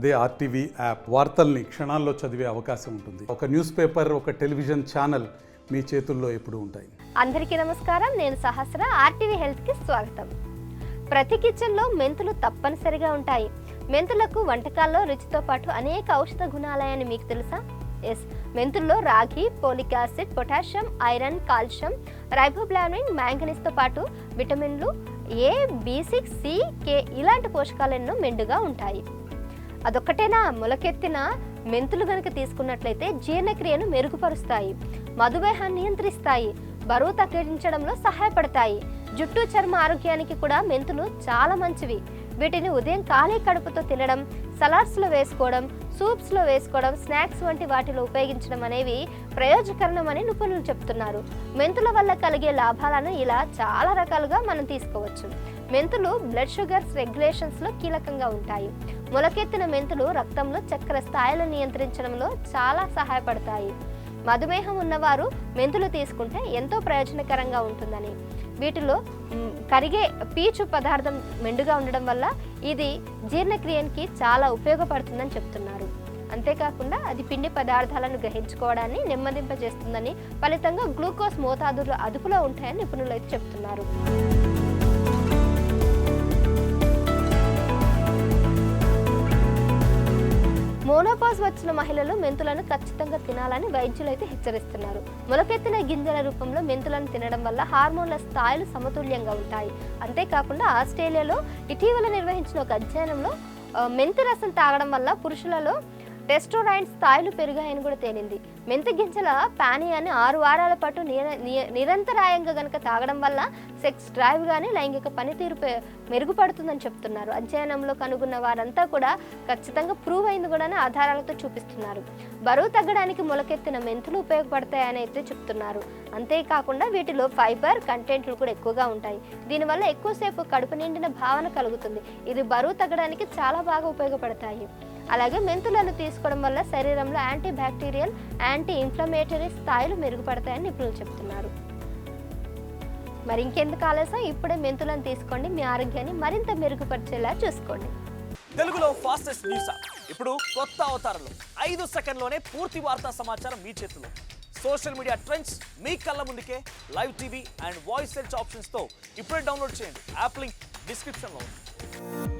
అదే RTV app వార్తల్ని క్షణాల్లో చదివే అవకాశం ఉంటుంది. ఒక న్యూస్ పేపర్ ఒక టెలివిజన్ ఛానల్ మీ చేతుల్లో ఎప్పుడు ఉంటాయి. అందరికీ నమస్కారం. నేను సహస్ర ఆర్టీవీ హెల్త్కి స్వాగతం. ప్రతి కిచెన్లో మెంతులు తప్పనిసరిగా ఉంటాయి. మెంతులకు వంటకాల్లో రుచితో పాటు అనేక ఔషధ గుణాలయని మీకు తెలుసా? ఎస్ మెంతుల్లో రాగి folic acid potassium iron calcium riboflavin మ్యాంగనీస్తో పాటు విటమిన్లు A B six C K ఇలాంటి పోషకాలెన్నో మెండుగా ఉంటాయి. అదొక్కటేనా? మొలకెత్తిన మెంతులు గనుక తీసుకున్నట్లయితే జీర్ణక్రియను మెరుగుపరుస్తాయి మధుమేహాన్ని నియంత్రిస్తాయి బరువు తగ్గించడంలో సహాయపడతాయి. జుట్టు చర్మ ఆరోగ్యానికి కూడా మెంతులు చాలా మంచివి. వీటిని ఉదయం ఖాళీ కడుపుతో తినడం సలాడ్స్లో వేసుకోవడం సూప్స్లో వేసుకోవడం స్నాక్స్ వంటి వాటిలో ఉపయోగించడం అనేవి ప్రయోజకరణమని నిపుణులు చెప్తున్నారు. మెంతుల వల్ల కలిగే లాభాలను ఇలా చాలా రకాలుగా మనం తీసుకోవచ్చు. మెంతులు బ్లడ్ షుగర్స్ రెగ్యులేషన్స్లో కీలకంగా ఉంటాయి. మొలకెత్తిన మెంతులు రక్తంలో చక్కెర స్థాయిలను నియంత్రించడంలో చాలా సహాయపడతాయి. మధుమేహం ఉన్నవారు మెంతులు తీసుకుంటే ఎంతో ప్రయోజనకరంగా ఉంటుందని. వీటిలో కరిగే పీచు పదార్థం మెండుగా ఉండడం వల్ల ఇది జీర్ణక్రియకి చాలా ఉపయోగపడుతుందని చెప్తున్నారు. అంతేకాకుండా అది పిండి పదార్థాలను గ్రహించుకోవడాన్ని నెమ్మదింపజేస్తుందని ఫలితంగా గ్లూకోజ్ మోతాదులు అదుపులో ఉంటాయని నిపుణులు అయితే చెప్తున్నారు. మోనోపాజ్ వచ్చిన మహిళలు మెంతులను ఖచ్చితంగా తినాలని వైద్యులు అయితే హెచ్చరిస్తున్నారు. మొలకెత్తిన గింజల రూపంలో మెంతులను తినడం వల్ల హార్మోన్ల స్థాయిలు సమతుల్యంగా ఉంటాయి. అంతేకాకుండా ఆస్ట్రేలియాలో ఇటీవల నిర్వహించిన ఒక అధ్యయనంలో మెంతి రసం తాగడం వల్ల పురుషులలో టెస్టోరైన్ స్థాయిలు పెరిగాయని కూడా తేలింది. మెంతి గింజల పానీయాన్ని ఆరు వారాల పాటు నిర- నిరంతరాయంగా గనక తాగడం వల్ల సెక్స్ డ్రైవ్ కానీ లైంగిక పనితీరు మెరుగుపడుతుందని చెప్తున్నారు. అధ్యయనంలో కనుగొన్న వారంతా కూడా ఖచ్చితంగా ప్రూవ్ అయింది కూడా ఆధారాలతో చూపిస్తున్నారు. బరువు తగ్గడానికి మొలకెత్తిన మెంతులు ఉపయోగపడతాయని అయితే చెప్తున్నారు. అంతేకాకుండా వీటిలో ఫైబర్ కంటెంట్లు కూడా ఎక్కువగా ఉంటాయి. దీనివల్ల ఎక్కువసేపు కడుపు నిండిన భావన కలుగుతుంది. ఇది బరువు తగ్గడానికి చాలా బాగా ఉపయోగపడతాయి. అలాగే మెంతులను తీసుకోవడం వల్ల శరీరంలో యాంటీ బ్యాక్టీరియల్ యాంటీ ఇన్ఫ్లమేటరీ స్థాయిలు మెరుగుపడతాయని నిపుణులు చెప్తున్నారు మరి ఇంకెందుకు ఆలస్యం? ఇప్పుడే మెంతులను తీసుకోండి మీ ఆరోగ్యాన్ని మరింత మెరుగుపరిచేలా చూసుకోండి. తెలుగులో ఫాస్టెస్ట్ న్యూస్. ఇప్పుడు కొత్త అవతారంలో ఐదు సెకండ్లోనే పూర్తి వార్తా సమాచారం మీ చేతిలో. సోషల్ మీడియా ట్రెండ్స్ మీ కళ్ళ ముందుకే live TV and voice search ఆప్షన్స్తో ఇప్పుడే డౌన్లోడ్ చేయండి. యాప్ లింక్ డిస్క్రిప్షన్లో ఉంది.